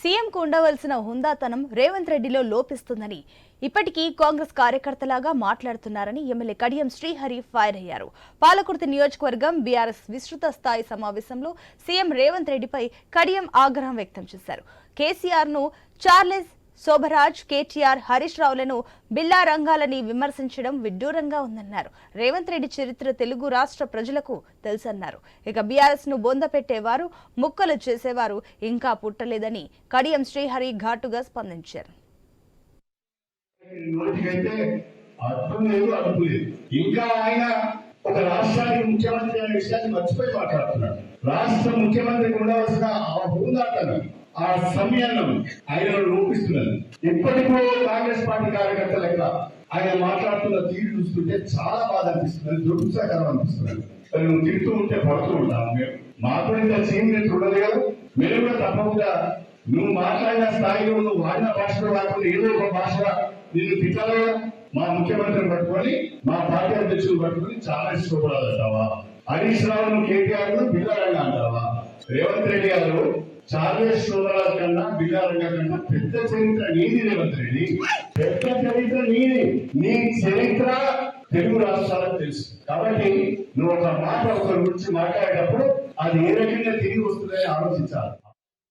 సీఎంకు ఉండవలసిన హుందాతనం రేవంత్ రెడ్డిలో లోపిస్తుందని ఇప్పటికీ కాంగ్రెస్ కార్యకర్తలాగా మాట్లాడుతున్నారని ఎమ్మెల్యే కడియం శ్రీహరి ఫైర్ అయ్యారు. పాలకుర్తి నియోజకవర్గం బీఆర్ఎస్ విస్తృత స్థాయి సమావేశంలో సీఎం రేవంత్ రెడ్డిపై కడియం ఆగ్రహం వ్యక్తం చేశారు. కేసీఆర్ను చార్లెస్ శోభరాజ్ కేటీఆర్ హరీష్ రావులను బిల్లా రంగాలని విమర్శించడం విడ్డూరంగా ఉందన్నారు. రేవంత్ రెడ్డి చరిత్ర తెలుగు రాష్ట్ర ప్రజలకు తెలుసన్నారు. ఇక బీఆర్ఎస్ను బొంద పెట్టేవారు ముక్కలు చేసేవారు ఇంకా పుట్టలేదని కడియం శ్రీహరి ఘాటుగా స్పందించారు. ఇంకా ఆయన ఒక రాష్ట్రానికి ముఖ్యమంత్రి అనే విషయాన్ని మర్చిపోయి మాట్లాడుతున్నాడు రాష్ట్ర ముఖ్యమంత్రికి ఉండవలసిన ఆ హోందాతనం ఆ సమయాన్ని ఆయన రూపిస్తున్నారు. ఇప్పటికూ కాంగ్రెస్ పార్టీ కార్యకర్తల లెక్క ఆయన మాట్లాడుతున్న తీరు చూస్తుంటే చాలా బాధ అనిపిస్తుంది దురుత్సాహకరం అనిపిస్తుంది. మరి నువ్వు తింటూ ఉంటే పడుతూ ఉంటాము మేము మాకు ఇంత సీనియర్ ఉండదు కదా. మేము కూడా తప్పకుండా నువ్వు మాట్లాడిన స్థాయిలో నువ్వు వాడిన భాషలో కాకుండా ఏదో ఒక భాష నిన్ను తిట్టాలో? మా ముఖ్యమంత్రిని పట్టుకొని మా పార్టీ అధ్యక్షులు పట్టుకొని చాలా ఇష్టపడాలి అంటావా? హరీష్ రావును కేటీఆర్ను అంటావా? రేవంత్ రెడ్డి గారు చార్లెస్ సోదరాల కన్నా బిల్లారంగా కన్నా పెద్ద చరిత్ర నీది రేవంత్ రెడ్డి. పెద్ద చరిత్ర నీది. నీ చరిత్ర తెలుగు రాష్ట్రాలకు తెలుసు. కాబట్టి నువ్వు ఒక మాట ఒకరి గురించి మాట్లాడేటప్పుడు అది ఏ రకంగా తిరిగి వస్తుందని ఆలోచించాలి.